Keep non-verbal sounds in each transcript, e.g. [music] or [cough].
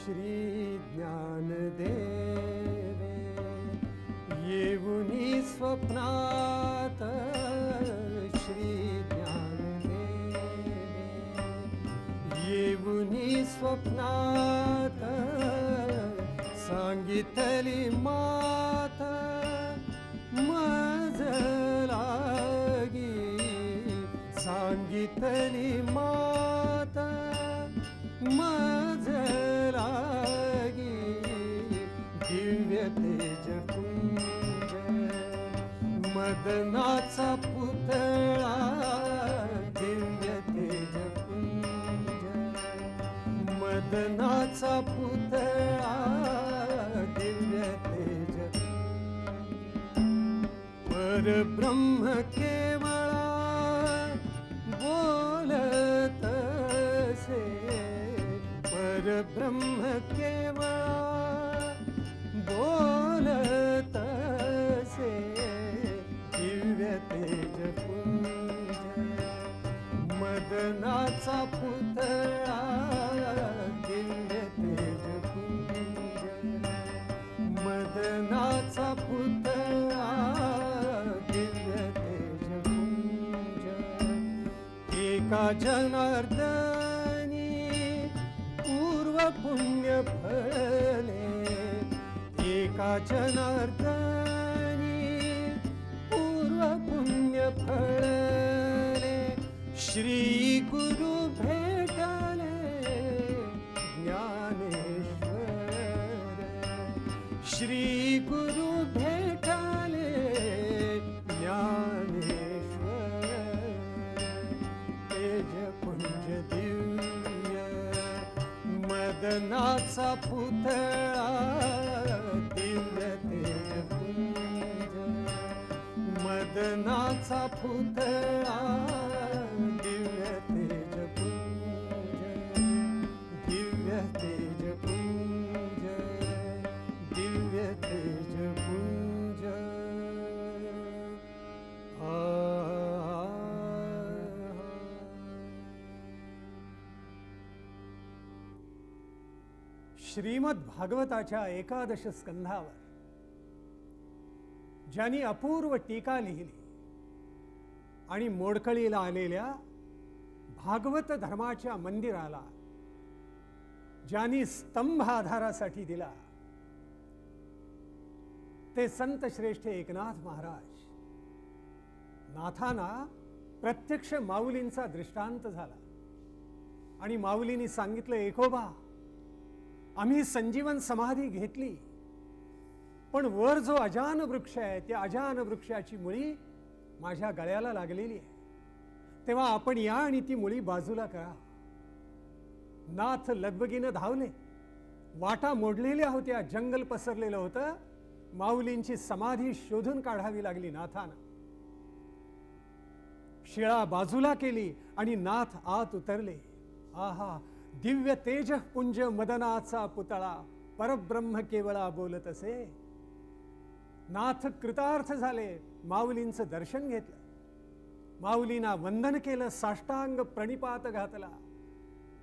श्री ज्ञानदे स्वप्नात् श्रीज्ञानदेवे। श्री ज्ञाने युनी स्वप्ना द सङ्गी मि सङ्गीती म मदनाचा पुतळा दिव्य तेज पुंज मदनाचा पुतळा दिव्य तेज परब्रह्म केवळा बोलत से परब्रह्म केवळा जनार्दने पूर्वपुण्यफले एका जनार्दनी पूर्वपुण्यफले श्री गुरुभेटाने ज्ञानेश्व श्री पुतळा दिव्य तेज पूज दिव्य तेज पूज दिव्य तेज पूज श्रीमद भागवताच्या एकादश स्कंधावर ज्यांनी अपूर्व टीका लिहिली. आणि मोडकळीला आलेल्या भागवत धर्माच्या मंदिराला ज्यांनी स्तंभ आधारासाठी दिला ते संत श्रेष्ठ एकनाथ महाराज. नाथाना प्रत्यक्ष माऊलींचा दृष्टांत झाला. आणि माऊलींनी सांगितलं एकोबा आम्ही संजीवन समाधी घेतली पण वर जो अजान वृक्ष आहे त्या अजान वृक्षाची मुळी माझ्या गळ्याला लागलेली आहे. तेव्हा आपण या आणि ती मुळी बाजूला करा. नाथ लगबगीनं धावले. वाटा मोडलेल्या होत्या जंगल पसरलेलं होतं. माऊलींची समाधी शोधून काढावी लागली नाथानं. शिळा बाजूला केली आणि नाथ आत उतरले. आहा दिव्य तेज पुंज मदनाचा पुतळा. परब्रह्म केवळा बोलत असे. नाथ कृतार्थ झाले. माऊलींचं दर्शन घेतलं. माऊलींना वंदन केलं साष्टांग प्रणिपात घातला.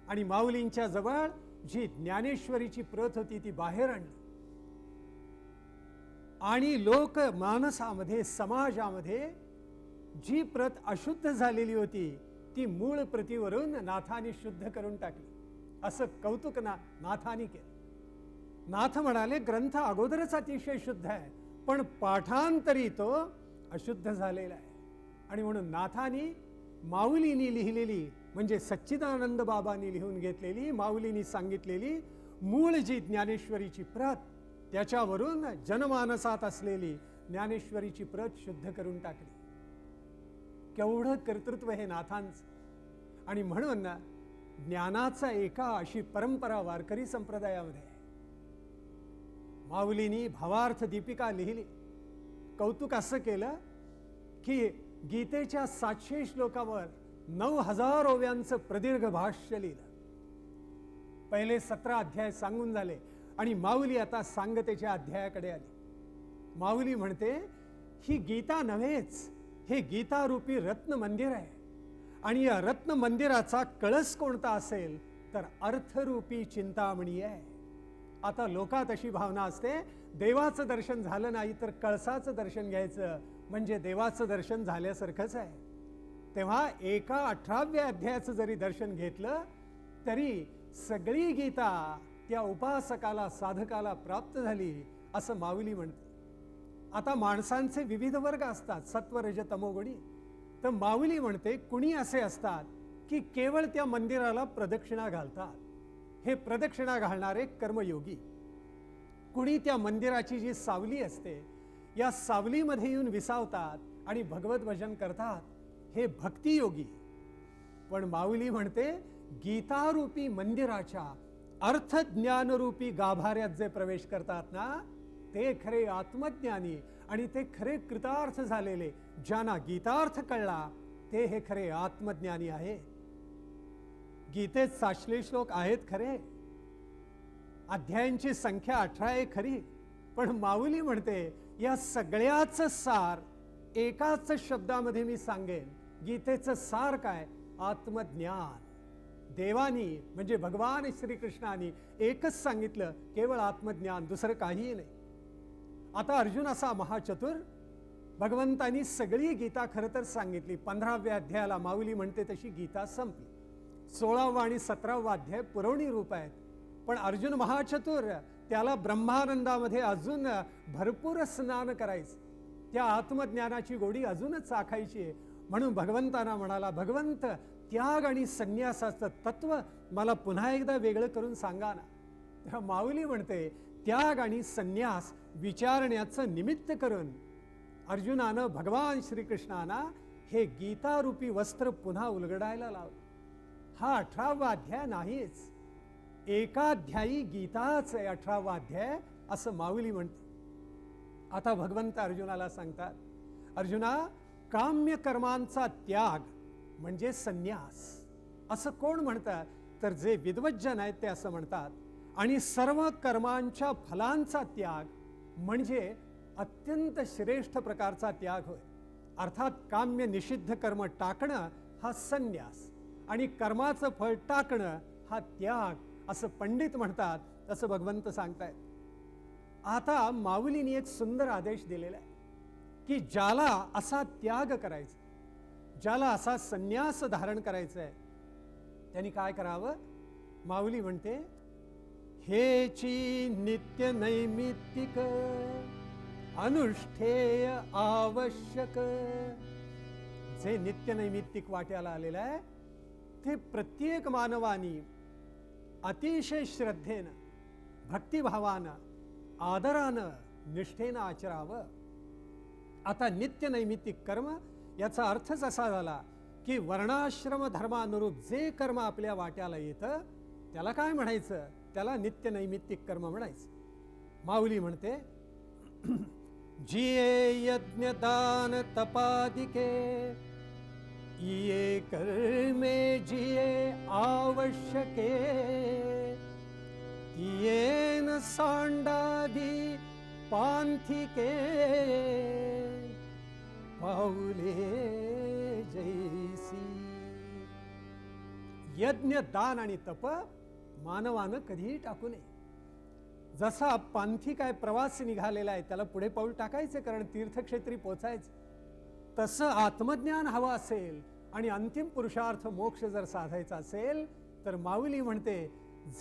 आणि माऊलींच्या जवळ जी ज्ञानेश्वरीची प्रत होती ती बाहेर आणली. आणि लोक मानसामध्ये समाजामध्ये जी प्रत अशुद्ध झालेली होती ती मूळ प्रतीवरून नाथाने शुद्ध करून टाकली. असं कौतुक ना नाथाने केलं. नाथ म्हणाले ग्रंथ अगोदरच अतिशय शुद्ध आहे. पण पाठांतरी तो अशुद्ध झालेला आहे. आणि म्हणून नाथानी माऊलीनी लिहिलेली म्हणजे सच्चिदानंद बाबांनी लिहून घेतलेली माऊलीनी सांगितलेली मूळ जी ज्ञानेश्वरीची प्रत त्याच्यावरून जनमानसात असलेली ज्ञानेश्वरीची प्रत शुद्ध करून टाकली. केवढं कर्तृत्व हे नाथांचं. आणि म्हणून ना ज्ञानाचा एका अशी परंपरा वारकरी संप्रदायामध्ये माऊलीनी भावार्थ दीपिका लिहिली. कौतुक असं केलं की गीतेच्या सातशे श्लोकावर नऊ हजार ओव्यांचं प्रदीर्घ भाष्य लिहिलं. पहिले सतरा अध्याय सांगून झाले आणि माऊली आता सांगतेच्या अध्यायाकडे आली. माऊली म्हणते ही गीता नव्हेच हे गीतारूपी रत्न मंदिर आहे. आणि या रत्न मंदिराचा कळस कोणता असेल तर अर्थरूपी चिंतामणी आहे. आता लोकात अशी भावना असते देवाचं दर्शन झालं नाही तर कळसाचं दर्शन घ्यायचं म्हणजे देवाचं दर्शन झाल्यासारखंच आहे. तेव्हा एका अठराव्या अध्यायाचं जरी दर्शन घेतलं तरी सगळी गीता त्या उपासकाला साधकाला प्राप्त झाली असं माऊली म्हणते. आता माणसांचे विविध वर्ग असतात सत्वरज तमोगुणी. तर माऊली म्हणते कुणी असे असतात की केवळ त्या मंदिराला प्रदक्षिणा घालतात. हे प्रदक्षिणा घालणारे कर्मयोगी. कुणी त्या मंदिराची जी सावली असते या सावलीमध्ये येऊन विसावतात आणि भगवत भजन करतात हे भक्तियोगी. पण माऊली म्हणते गीतारूपी मंदिराच्या अर्थज्ञानरूपी गाभाऱ्यात जे प्रवेश करतात ना ते खरे आत्मज्ञानी आणि ते खरे कृतार्थ झालेले ज्यांना गीतार्थ कळला ते हे खरे आत्मज्ञानी आहे गीतेत साचले श्लोक आहेत खरे. अध्यायांची संख्या अठरा आहे खरी. पण माऊली म्हणते या सगळ्याच सार एकाच शब्दामध्ये मी सांगेन. गीतेचं सार काय? आत्मज्ञान. देवानी म्हणजे भगवान श्रीकृष्णाने एकच सांगितलं केवळ आत्मज्ञान दुसरं काहीही नाही. आता अर्जुन असा महाचतुर भगवंतानी सगळी गीता खरं तर सांगितली. पंधराव्या अध्यायाला माऊली म्हणते तशी गीता संपली. सोळावा आणि सतरावा अध्याय पुरवणी रूप आहेत. पण अर्जुन महाचतुर त्याला ब्रह्मानंदामध्ये अजून भरपूर स्नान करायचं. त्या आत्मज्ञानाची गोडी अजूनच चाखायची आहे. म्हणून भगवंताना म्हणाला भगवंत त्याग आणि संन्यासाचं तत्व मला पुन्हा एकदा वेगळं करून सांगा ना. तेव्हा माऊली म्हणते त्याग आणि संन्यास विचारण्याचं निमित्त करून अर्जुनानं भगवान श्रीकृष्णाना हे गीतारूपी वस्त्र पुन्हा उलगडायला लावलं. हा अठरावा अध्याय नाहीच. एकाध्यायी गीताच आहे अठरावा अध्याय असं माऊली म्हणते. आता भगवंत अर्जुनाला सांगतात अर्जुना काम्य कर्मांचा त्याग म्हणजे संन्यास. असं कोण म्हणतात तर जे विद्वज्जन आहेत ते असं म्हणतात आणि सर्व कर्मांच्या फलांचा त्याग म्हणजे अत्यंत श्रेष्ठ प्रकारचा त्याग होय. अर्थात काम्य निषिद्ध कर्म टाकणं हा संन्यास. आणि कर्माचं फळ टाकणं हा त्याग असं पंडित म्हणतात असं भगवंत सांगतायत. आता माऊलीने एक सुंदर आदेश दिलेला आहे की ज्याला असा त्याग करायचा ज्याला असा संन्यास धारण करायचा आहे त्यांनी काय करावं? माऊली म्हणते हेची नित्य नैमित्तिक अनुष्ठेय आवश्यक जे नित्य नैमित्तिक वाट्याला आलेलं आहे ते प्रत्येक मानवानी अतिशय श्रद्धेनं भक्तिभावानं आदरानं निष्ठेनं आचरावं. आता नित्य नैमित्तिक कर्म याचा अर्थच असा झाला की वर्णाश्रम धर्मानुरूप जे कर्म आपल्या वाट्याला येतं त्याला काय म्हणायचं? त्याला नित्य नैमित्तिक कर्म म्हणायचं. माऊली म्हणते [clears throat] जिये यज्ञ दान तपादिके ये कर्मे जिये आवश्यके। येन सांडादी पांथिके पाऊले जैसी। यज्ञ दान आणि तप मानवानं कधीही टाकू नये. जसा पांथी काय प्रवास निघालेला आहे त्याला पुढे पाऊल टाकायचं कारण तीर्थक्षेत्री पोचायचं. तसं आत्मज्ञान हवं असेल आणि अंतिम पुरुषार्थ मोक्ष जर साधायचा असेल तर माऊली म्हणते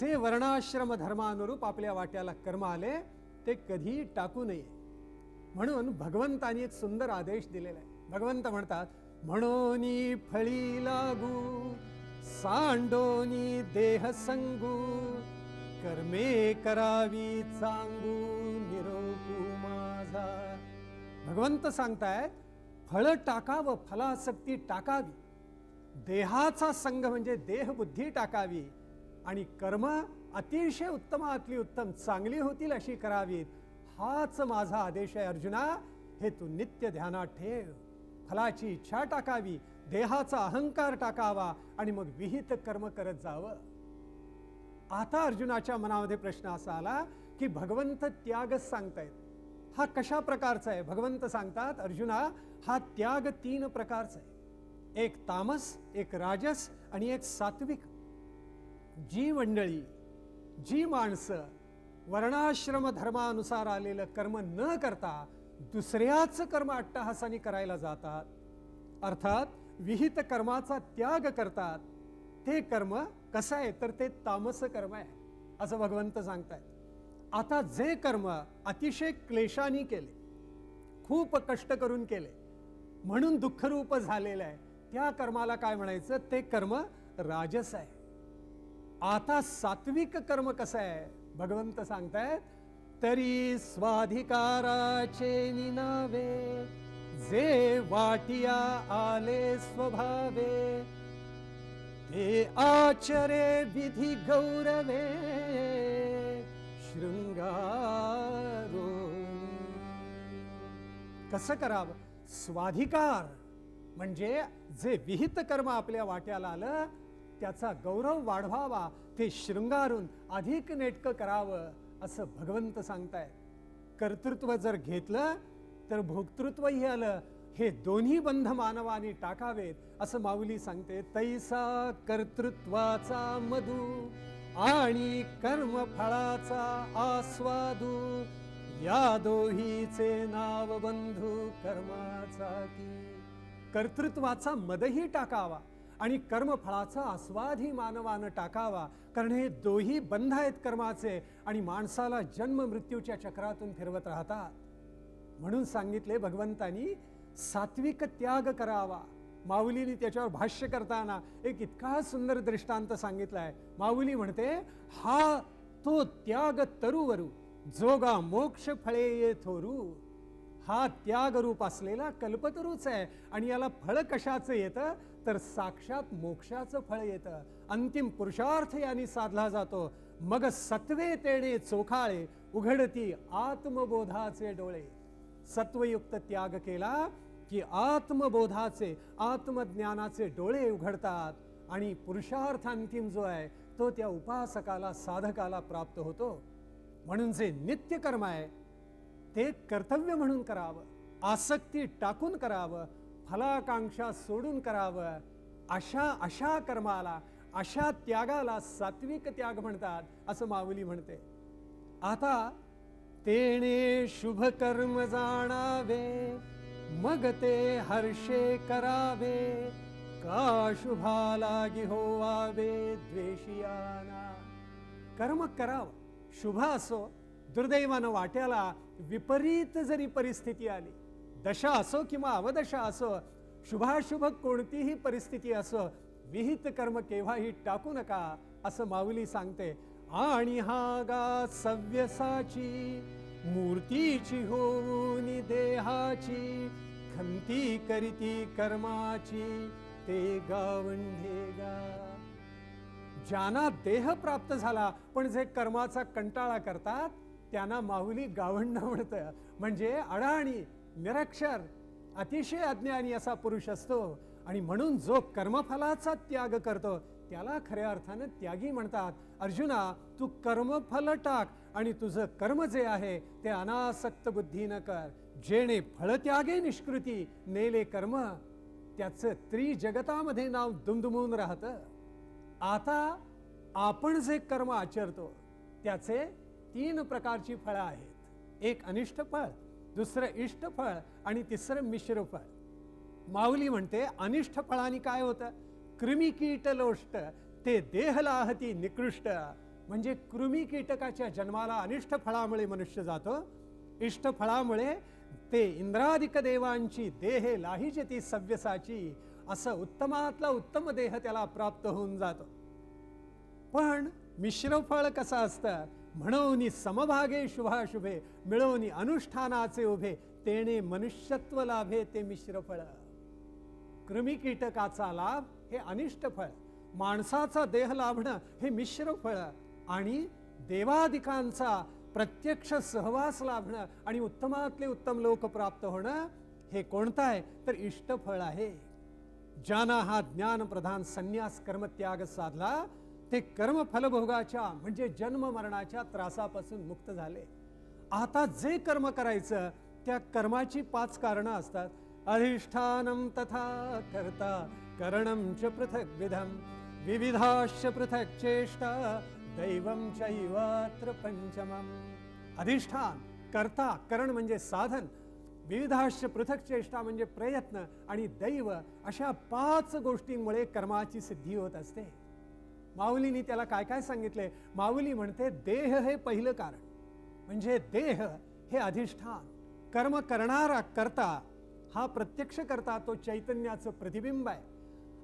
जे वर्णाश्रम धर्मानुरूप आपल्या वाट्याला कर्म आले ते कधीही टाकू नये. म्हणून भगवंतानी एक सुंदर आदेश दिलेला आहे. भगवंत म्हणतात म्हणून फळी लागू सांडोनी देह संगू कर्मे करावी चांगू निरोपू माझा. भगवंत सांगतायत फळ टाकावं फलासक्ती टाकावी. देहाचा संघ म्हणजे देहबुद्धी टाकावी आणि कर्म अतिशय उत्तमातली उत्तम चांगली होतील अशी करावीत हाच माझा आदेश आहे अर्जुना. हे तू नित्य ध्यानात ठेव. फलाची इच्छा टाकावी देहाचा अहंकार टाकावा आणि मग विहित कर्म करत जावं. आता अर्जुनाच्या मनामध्ये प्रश्न असा आला की भगवंत त्यागच सांगतायत. हा कशा प्रकारचा आहे? भगवंत सांगतात अर्जुना हा त्याग तीन प्रकारचा आहे. एक तामस एक राजस आणि एक सात्विक. जी मंडळी जी माणसं वर्णाश्रम धर्मानुसार आलेलं कर्म न करता दुसऱ्याच कर्म अट्टहासाने करायला जातात अर्थात विहित कर्माचा त्याग करतात ते कर्म कसं आहे? तर ते तामस कर्म आहे असं भगवंत सांगतायत. आता जे कर्म अतिशय क्लेशाने केले खूप कष्ट करून केले म्हणून दुःखरूप झालेलं आहे त्या कर्माला काय म्हणायचं? ते कर्म राजस आहे. आता सात्विक कर्म कसं आहे? भगवंत सांगतायत तरी स्वाधिकाराचे निनावे जे वाटिया आले स्वभावे ते आचरे विधी गौरवे. शृंगारो कसं करावं? स्वाधिकार म्हणजे जे विहित कर्म आपल्या वाट्याला आलं त्याचा गौरव वाढवावा ते शृंगारून अधिक नेटकं करावं असं भगवंत सांगतायत कर्तृत्व जर घेतलं तर भोक्तृत्वही आलं. हे दोन्ही बंध मानवाने टाकावेत असं माऊली सांगते. तैसा कर्तृत्वाचा मधू। आणि कर्मफळाचा आस्वादू या दोहीचे नाव बंधू कर्माचा की. कर्तृत्वाचा मदही टाकावा आणि कर्मफळाचा आस्वादही मानवानं टाकावा कारण हे दोही बंध आहेत कर्माचे आणि माणसाला जन्म मृत्यूच्या चक्रातून फिरवत राहतात. म्हणून सांगितले भगवंतानी सात्विक त्याग करावा. माऊलीने त्याच्यावर भाष्य करताना एक इतका सुंदर दृष्टांत सांगितलाय. माऊली म्हणते हा तो त्याग तरुवरू जोगा मोक्ष फळे ये थोरू. हा त्याग रूप असलेला कल्पतरूच आहे आणि याला फळ कशाचं येतं? तर साक्षात मोक्षाचं फळ येतं. अंतिम पुरुषार्थ याने साधला जातो. मग सत्वे तेणे चोखाळे उघडती आत्मबोधाचे डोळे. सत्वयुक्त त्याग केला की आत्मबोधाचे आत्मज्ञानाचे डोळे उघडतात आणि पुरुषार्थ अंतिम जो आहे तो त्या उपासकाला साधकाला प्राप्त होतो. म्हणून जे नित्य कर्म आहे ते कर्तव्य म्हणून करावं आसक्ती टाकून करावं फलाकांक्षा सोडून करावं अशा अशा कर्माला अशा त्यागाला सात्विक त्याग म्हणतात असं माऊली म्हणते. आता तेणे शुभ कर्म जाणावे मग ते हर्षे करावे का शुभा लागी होवावे द्वेषियाना। कर्म करावं शुभ असो दुर्दैवानं वाट्याला विपरीत जरी परिस्थिती आली दशा असो किंवा अवदशा असो शुभाशुभ कोणतीही परिस्थिती असो विहित कर्म केव्हाही टाकू नका असं माऊली सांगते आणि हा गा सव्यसाची मूर्तीची होऊन देहाची खंती करीती कर्माची ते गावंढे गा ज्यांना देह प्राप्त झाला पण जे कर्माचा कंटाळा करतात त्यांना माहुली गावंड म्हणतं म्हणजे अडाणी निरक्षर अतिशय अज्ञानी असा पुरुष असतो. आणि म्हणून जो कर्मफलाचा त्याग करतो त्याला खऱ्या अर्थानं त्यागी म्हणतात. अर्जुना तू कर्मफल टाक. आणि तुझं कर्म जे आहे ते अनासक्त बुद्धीनं कर. जेणे फळत्यागे निष्कृती नेले कर्म त्याचं त्रिजगतामध्ये नाव दुमदुमून राहतं. आता आपण जे कर्म आचरतो त्याचे तीन प्रकारची फळं आहेत. एक अनिष्ट फळ दुसरं इष्ट फळ आणि तिसरं मिश्र फळ. माऊली म्हणते अनिष्ट फळाने काय होतं? कृमी कीट लोष्ट ते देहलाहती निकृष्ट. म्हणजे कृमी कीटकाच्या जन्माला अनिष्ट फळामुळे मनुष्य जातो. इष्ट फळामुळे ते इंद्रादिक देवांची देहे ती सव्यसाची असं उत्तमातला उत्तम देह त्याला प्राप्त होऊन जातो. पण मिश्र फळ कसं असतं? म्हणून समभागे शुभाशुभे मिळवून अनुष्ठानाचे उभे तेणे मनुष्यत्व लाभे ते मिश्र फळ. कृमी कीटकाचा लाभ हे अनिष्ट फळ. माणसाचा देह लाभणं हे मिश्र फळ. आणि देवाधिकांचा प्रत्यक्ष सहवास लाभणं आणि उत्तमातले उत्तम लोक प्राप्त होणं हे कोणतं आहे तर इष्टफळ आहे. ज्यानं हा ज्ञानप्रधान संन्यास कर्मत्याग साधला. ते कर्म फलभोगाच्या म्हणजे जन्म मरणाच्या त्रासापासून मुक्त झाले. आता जे कर्म करायचं त्या कर्माची पाच कारणं असतात. अधिष्ठानम तथा करता करणम च पृथक विधम विविधाश्च पृथक चेष्टा दैवम चैवात्र पंचमम अधिष्ठान कर्ता करण म्हणजे साधन विविधाश्च पृथक चेष्टा म्हणजे प्रयत्न आणि दैव अशा पाच गोष्टींमुळे कर्माची सिद्धी होत असते माऊलीनी त्याला काय काय सांगितले? माऊली म्हणते देह हे पहिलं कारण म्हणजे देह हे अधिष्ठान कर्म करणारा करता हा प्रत्यक्ष करता तो चैतन्याचं प्रतिबिंब आहे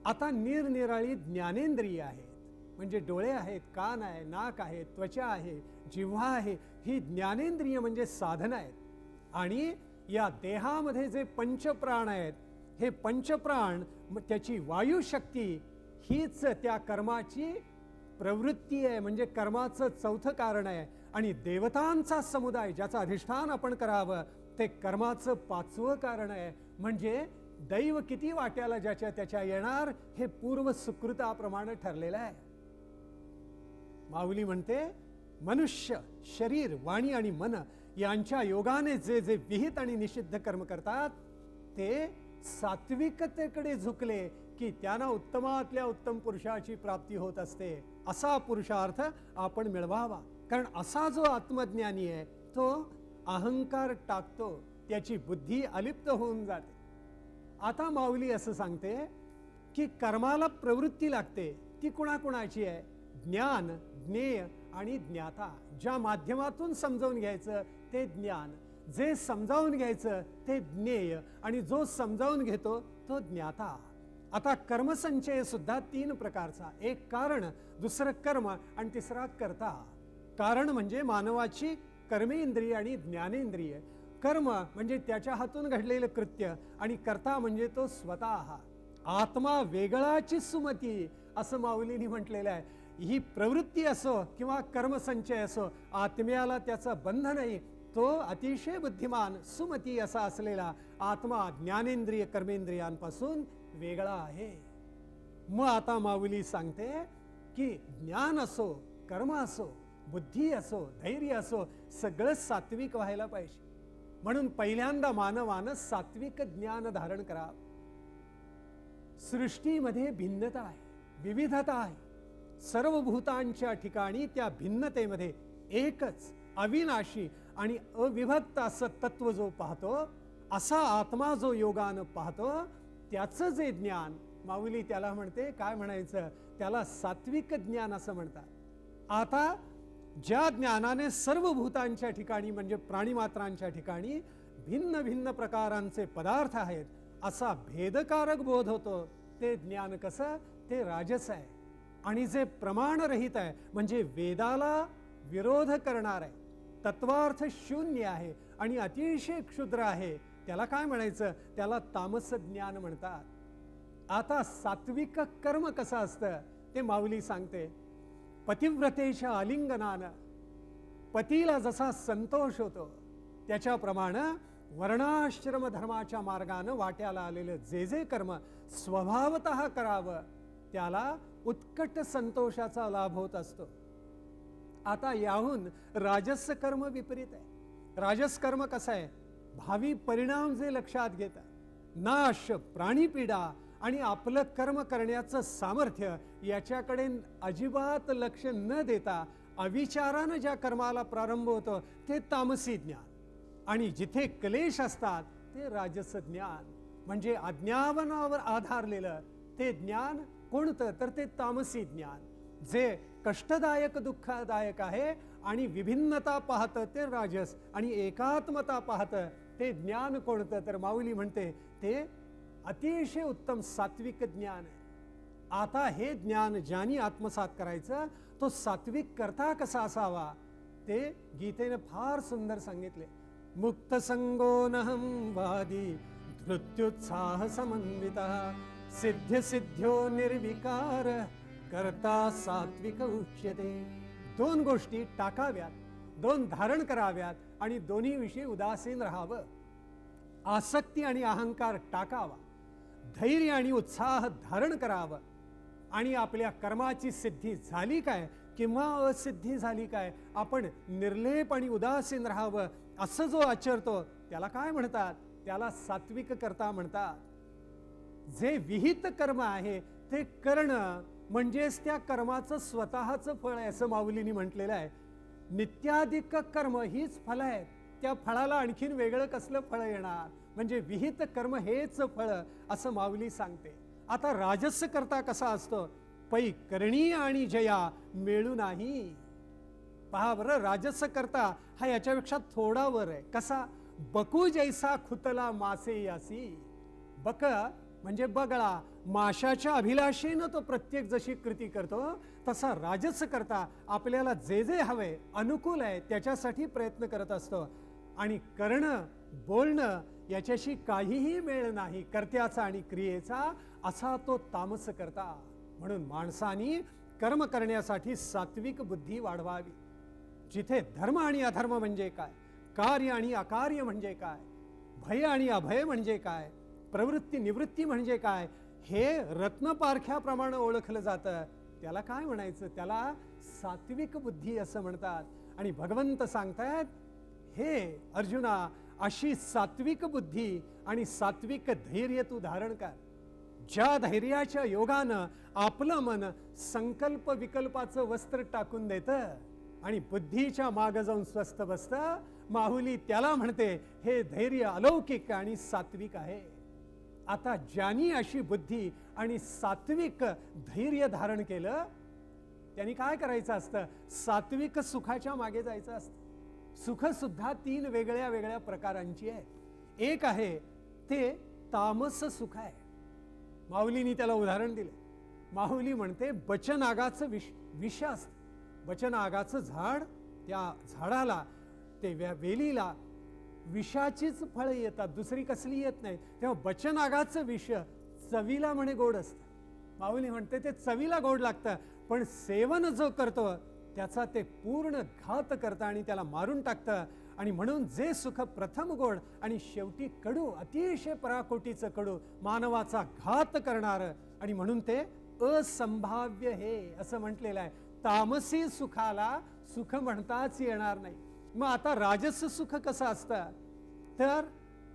आता निरनिराळी ज्ञानेंद्रिय आहे म्हणजे डोळे आहेत कान आहे नाक आहे त्वचा आहे जिव्हा आहे ही ज्ञानेंद्रिय म्हणजे साधन आहेत. आणि या देहामध्ये जे पंचप्राण आहेत हे पंचप्राण त्याची वायुशक्ती हीच त्या कर्माची प्रवृत्ती आहे म्हणजे कर्माचं चौथं कारण आहे. आणि देवतांचा समुदाय ज्याचं अधिष्ठान आपण करावं ते कर्माचं पाचवं कारण आहे. म्हणजे दैव किती वाट्याला ज्याच्या त्याच्या येणार हे पूर्व सुकृताप्रमाणे ठरलेलं आहे. माऊली म्हणते मनुष्य शरीर वाणी आणि मन यांच्या योगाने जे जे विहित आणि निषिद्ध कर्म करतात ते सात्विकतेकडे झुकले की त्यांना उत्तमातल्या उत्तम पुरुषाची प्राप्ती होत असते. असा पुरुषार्थ आपण मिळवावा. कारण असा जो आत्मज्ञानी आहे तो अहंकार टाकतो त्याची बुद्धी अलिप्त होऊन जाते. आता माऊली असं सांगते की कर्माला प्रवृत्ती लागते ती कुणाकुणाची आहे? ज्ञान ज्ञेय आणि ज्ञाता ज्या माध्यमातून समजावून घ्यायचं ते ज्ञान. जे समजावून घ्यायचं ते ज्ञेय आणि जो समजावून घेतो तो ज्ञाता. आता कर्मसंचय सुद्धा तीन प्रकारचा. एक कारण दुसरं कर्म आणि तिसरा कर्ता. कारण म्हणजे मानवाची कर्मेंद्रिय आणि ज्ञानेंद्रिय. कर्म म्हणजे त्याच्या हातून घडलेलं कृत्य आणि कर्ता म्हणजे तो स्वतः. आत्मा वेगळाची सुमती असं माऊलीनी म्हटलेलं आहे. ही प्रवृत्ती असो किंवा कर्मसंचय असो आत्म्याला त्याचं बंध नाही. तो अतिशय बुद्धिमान सुमती असा असलेला आत्मा ज्ञानेंद्रिय कर्मेंद्रियांपासून वेगळा आहे. मग आता माऊली सांगते की ज्ञान असो कर्म असो बुद्धी असो धैर्य असो सगळं सात्विक व्हायला पाहिजे. म्हणून पहिल्यांदा मानवानं सात्विक ज्ञान धारण करावं. सृष्टीमध्ये भिन्नता आहे विविधता आहे. सर्व भूतांच्या ठिकाणी त्या भिन्नतेमध्ये एकच अविनाशी आणि अविभक्त असं तत्व जो पाहतो असा आत्मा जो योगानं पाहतो त्याचं जे ज्ञान माऊली त्याला म्हणते काय म्हणायचं? त्याला सात्विक ज्ञान असं म्हणतात. आता ज्या ज्ञानाने सर्व भूतांच्या ठिकाणी म्हणजे प्राणीमात्रांच्या ठिकाणी भिन्न भिन्न प्रकारांचे पदार्थ आहेत असा भेदकारक बोध होतो ते ज्ञान कसं? ते राजस आहे. आणि जे प्रमाणरहित आहे म्हणजे वेदाला विरोध करणार आहे तत्वार्थ शून्य आहे आणि अतिशय क्षुद्र आहे त्याला काय म्हणायचं? त्याला तामस ज्ञान म्हणतात. आता सात्विक कर्म कसं असतं? ते माऊली सांगते. पतिव्रतेच्या आलिंगनानं पतीला जसा संतोष होतो त्याच्याप्रमाणे वर्णाश्रम धर्माच्या मार्गानं वाट्याला आलेलं जे जे कर्म स्वभावत करावं त्याला उत्कट संतोषाचा लाभ होत असतो. आता याहून राजस कर्म विपरीत आहे. राजस कर्म कसं आहे? भावी परिणाम जे लक्षात घेतात नाश प्राणीपीडा आणि आपलं कर्म करण्याचं सामर्थ्य याच्याकडे अजिबात लक्ष न देता अविचारानं ज्या कर्माला प्रारंभ होतो ते तामसी ज्ञान. आणि जिथे क्लेश असतात ते राजस ज्ञान. म्हणजे अज्ञानावर आधारलेलं ते ज्ञान कोणतं? तर ते तामसी ज्ञान. जे कष्टदायक दुःखदायक आहे आणि विभिन्नता पाहतं ते राजस आणि एकात्मता पाहतं ते ज्ञान कोणतं? तर माऊली म्हणते ते अतिशय उत्तम सात्विक ज्ञान आहे. आता हे ज्ञान ज्यानी आत्मसात करायचं तो सात्विक करता कसा असावा? ते गीतेने फार सुंदर सांगितले. मुक्त संगोनहम वादी मृत्युत्साह समन्वित सिद्धसिद्ध्यो निर्विकार करता सात्विक उच्यते. दोन गोष्टी टाकाव्यात दोन धारण कराव्यात आणि दोन्ही विषयी उदासीन राहावं. आसक्ती आणि अहंकार टाकावा धैर्य आणि उत्साह धारण करावं. आणि आपल्या कर्माची सिद्धी झाली काय किंवा असिद्धी झाली काय आपण निर्लेप आणि उदासीन राहावं असं जो आचरतो त्याला काय म्हणतात? त्याला सात्विक करता म्हणतात. जे विहित कर्म आहे ते करणं म्हणजेच त्या कर्माचं स्वतःचं फळ आहे असं माऊलीने म्हटलेलं आहे. नित्याधिक कर्म हीच फळ आहेत. त्या फळाला आणखीन वेगळं कसलं फळ येणार? म्हणजे विहित कर्म हेच फळ असं माऊली सांगते. आता राजस करता कसा असतो? पै करणी आणि जया मिळू नाही. पहा बरं राजस करता हा याच्यापेक्षा थोडा वर आहे. कसा? बकू जैसा खुतला मासे यासी. बक म्हणजे बगळा माशाच्या अभिलाषेनं तो प्रत्येक जशी कृती करतो तसा राजस करता आपल्याला जे जे हवे अनुकूल आहे त्याच्यासाठी प्रयत्न करत असतो. आणि करणं बोलणं याच्याशी काहीही मेळ नाही कर्त्याचा आणि क्रियेचा असा तो तामस करता. म्हणून माणसानी कर्म करण्यासाठी सात्विक बुद्धी वाढवावी. जिथे धर्म आणि अधर्म म्हणजे काय? कार्य आणि अकार्य म्हणजे काय? भय आणि अभय म्हणजे काय? प्रवृत्ती निवृत्ती म्हणजे काय? हे रत्नपारख्याप्रमाणे ओळखलं जातं. त्याला काय म्हणायचं? त्याला सात्विक बुद्धी असं म्हणतात. आणि भगवंत सांगतायत हे अर्जुना अशी सात्विक बुद्धी आणि सात्विक धैर्य तू धारण कर. ज्या धैर्याच्या योगानं आपलं मन संकल्प विकल्पाचं वस्त्र टाकून देतं आणि बुद्धीच्या माग जाऊन स्वस्त बसतं माहुली त्याला म्हणते हे धैर्य अलौकिक आणि सात्विक आहे. आता ज्यांनी अशी बुद्धी आणि सात्विक धैर्य धारण केलं त्यांनी काय करायचं असतं? सात्विक सुखाच्या मागे जायचं असतं. सुखसुद्धा तीन वेगळ्या वेगळ्या प्रकारांची आहे. एक आहे ते तामस सुख आहे. माऊलीनी त्याला उदाहरण दिले. माऊली म्हणते बचनागाचं विष विष असतं. बचनागाचं झाड त्या झाडाला ते व्या- वेलीला विषाचीच फळं येतात दुसरी कसली येत नाही. तेव्हा बचनागाचं विष चवीला म्हणे गोड असतं. माऊली म्हणते ते चवीला गोड लागतं पण सेवन जो करतो त्याचा ते पूर्ण घात करतं आणि त्याला मारून टाकतं. आणि म्हणून जे सुख प्रथम गोड आणि शेवटी कडू अतिशय पराकोटीचं कडू मानवाचा घात करणार. आणि म्हणून ते असंभाव्य हे असं म्हटलेलं आहे. तामसी सुखाला सुख म्हणताच येणार नाही. मग आता राजस सुख कसं असतं? तर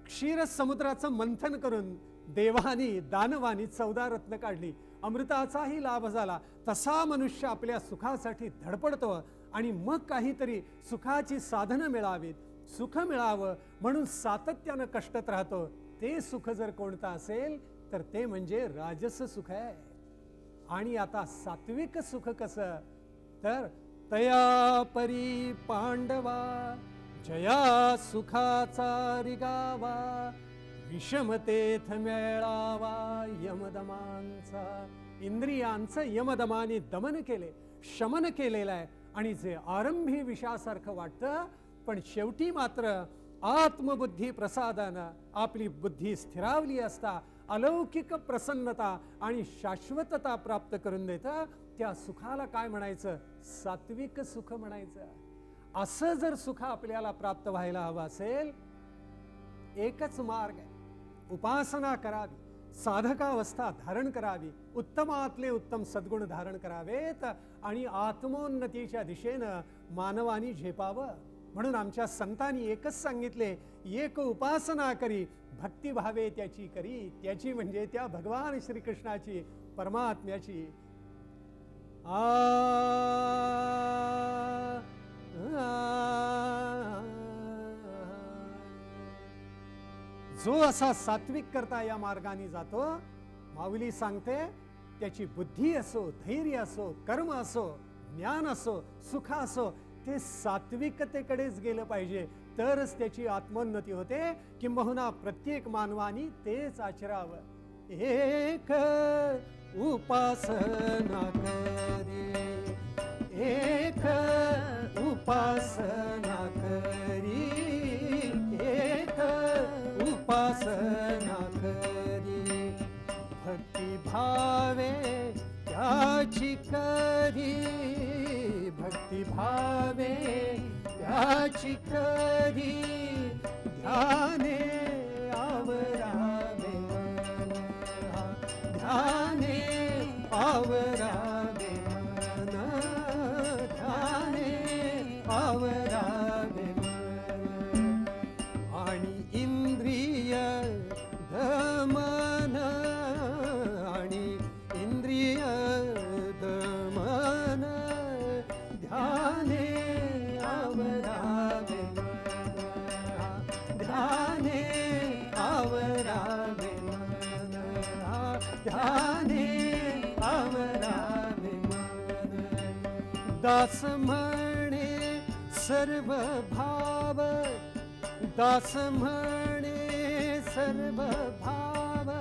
क्षीर समुद्राचं मंथन करून देवानी दानवानी चौदा रत्न काढली. अमृताचाही लाभ झाला. तसा मनुष्य आपल्या सुखासाठी धडपडतो आणि मग काहीतरी सुखाची साधनं मिळावीत. सुख मिळावं म्हणून सातत्यानं कष्टत राहतो. ते सुख जर कोणतं असेल तर ते म्हणजे राजस सुख आहे. आणि आता सात्विक सुख कसं? तर तया परी पांडवा जया सुखाचा रिगावा विषमतेथ मेळावा यमदमांचा. इंद्रियांचं यमदमाने दमन केले शमन केलेलं आहे आणि जे आरंभी विषासारखं वाटतं पण शेवटी मात्र आत्मबुद्धी प्रसादानं आपली बुद्धी स्थिरावली असता अलौकिक प्रसन्नता आणि शाश्वतता प्राप्त करून देतं त्या सुखाला काय म्हणायचं? सात्विक सुख म्हणायचं. असं जर सुख आपल्याला प्राप्त व्हायला हवं असेल एकच मार्ग आहे. उपासना करावी साधकावस्था धारण करावी उत्तमातले उत्तम सद्गुण धारण करावेत आणि आत्मोन्नतीच्या दिशेनं मानवानी झेपावं. म्हणून आमच्या संतांनी एकच सांगितले एक उपासना करी भक्ती भावे त्याची करी. त्याची म्हणजे त्या भगवान श्रीकृष्णाची परमात्म्याची आ जो असा सात्विक करता या मार्गाने जातो माऊली सांगते त्याची बुद्धी असो धैर्य असो कर्म असो ज्ञान असो सुख असो ते सात्विकतेकडेच गेलं पाहिजे. तरच त्याची आत्मोन्नती होते किंबहुना प्रत्येक मानवानी तेच आचरावं. एक उपासना करी. एक उपासना करी. एक उपासना करी. भक्ती भावे त्याची करी. भक्ती भावे त्याची करी. ध्याने दासी सर्व भाव दा सर्व भाव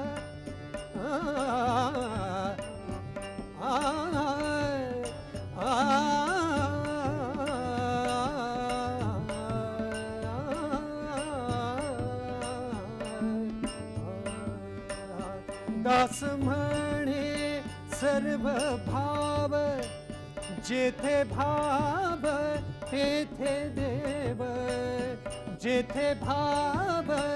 जथे भाव जथे भावे